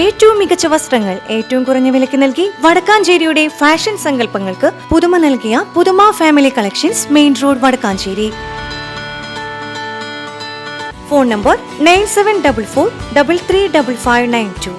ഏറ്റവും മികച്ച വസ്ത്രങ്ങൾ ഏറ്റവും കുറഞ്ഞ വിലയ്ക്ക് നൽകി വടക്കാഞ്ചേരിയുടെ ഫാഷൻ സങ്കല്പങ്ങൾക്ക് പുതുമ നൽകിയ പുതുമ family collections main road Vadakkanchery. Phone number nine seven double four double three double five nine two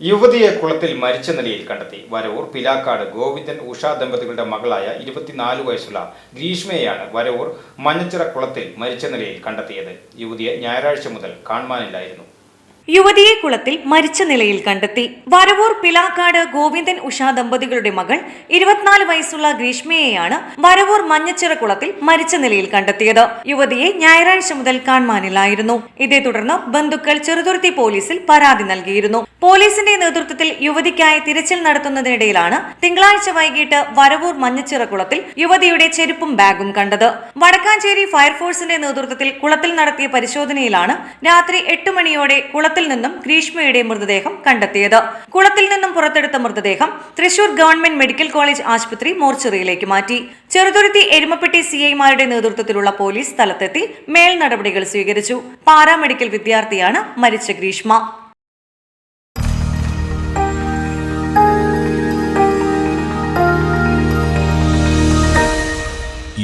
യുവതിയെ കുളത്തിൽ മരിച്ച നിലയിൽ കണ്ടെത്തി വരവൂർ പിലാക്കാട് ഗോവിന്ദൻ ഉഷ ദമ്പതികളുടെ മകളായ ഇരുപത്തിനാല് വയസ്സുള്ള ഗ്രീഷ്മയെയാണ് വരവൂർ മഞ്ഞച്ചിറ കുളത്തിൽ മരിച്ച നിലയിൽ കണ്ടെത്തിയത്. യുവതിയെ ഞായറാഴ്ച മുതൽ കാണുവാനില്ലായിരുന്നു. യുവതിയെ കുളത്തിൽ മരിച്ച നിലയിൽ കണ്ടെത്തി. വരവൂർ പിലാക്കാട് ഗോവിന്ദൻ ഉഷ ദമ്പതികളുടെ മകൾ ഇരുപത്തിനാല് വയസ്സുള്ള ഗ്രീഷ്മയെയാണ് വരവൂർ മഞ്ഞച്ചിറ കുളത്തിൽ മരിച്ച നിലയിൽ കണ്ടെത്തിയത്. യുവതിയെ ഞായറാഴ്ച മുതൽ കാൺമാനിലായിരുന്നു ഇതേ തുടർന്ന് ബന്ധുക്കൾ ചെറുതുരുത്തി പോലീസിൽ പരാതി നൽകിയിരുന്നു. പോലീസിന്റെ നേതൃത്വത്തിൽ യുവതിക്കായി തിരച്ചിൽ നടത്തുന്നതിനിടയിലാണ് തിങ്കളാഴ്ച വൈകിട്ട് വരവൂർ മഞ്ഞച്ചിറ കുളത്തിൽ യുവതിയുടെ ചെരുപ്പും ബാഗും കണ്ടത്. വടക്കാഞ്ചേരി ഫയർഫോഴ്സിന്റെ നേതൃത്വത്തിൽ കുളത്തിൽ നടത്തിയ പരിശോധനയിലാണ് രാത്രി എട്ട് മണിയോടെ കുളത്തിൽ നിന്നും ഗ്രീഷ്മയുടെ മൃതദേഹം കണ്ടെത്തിയത്. കുളത്തിൽ നിന്നും പുറത്തെടുത്ത മൃതദേഹം തൃശൂർ ഗവൺമെന്റ് മെഡിക്കൽ കോളേജ് ആശുപത്രി മോർച്ചറിയിലേക്ക് മാറ്റി. ചെറുതുരുത്തി എരുമപ്പെട്ടി സിഐമാരുടെ നേതൃത്വത്തിലുള്ള പോലീസ് സ്ഥലത്തെത്തി മേൽ നടപടികൾ സ്വീകരിച്ചു. പാരാമെഡിക്കൽ വിദ്യാർത്ഥിയാണ് മരിച്ച ഗ്രീഷ്മ.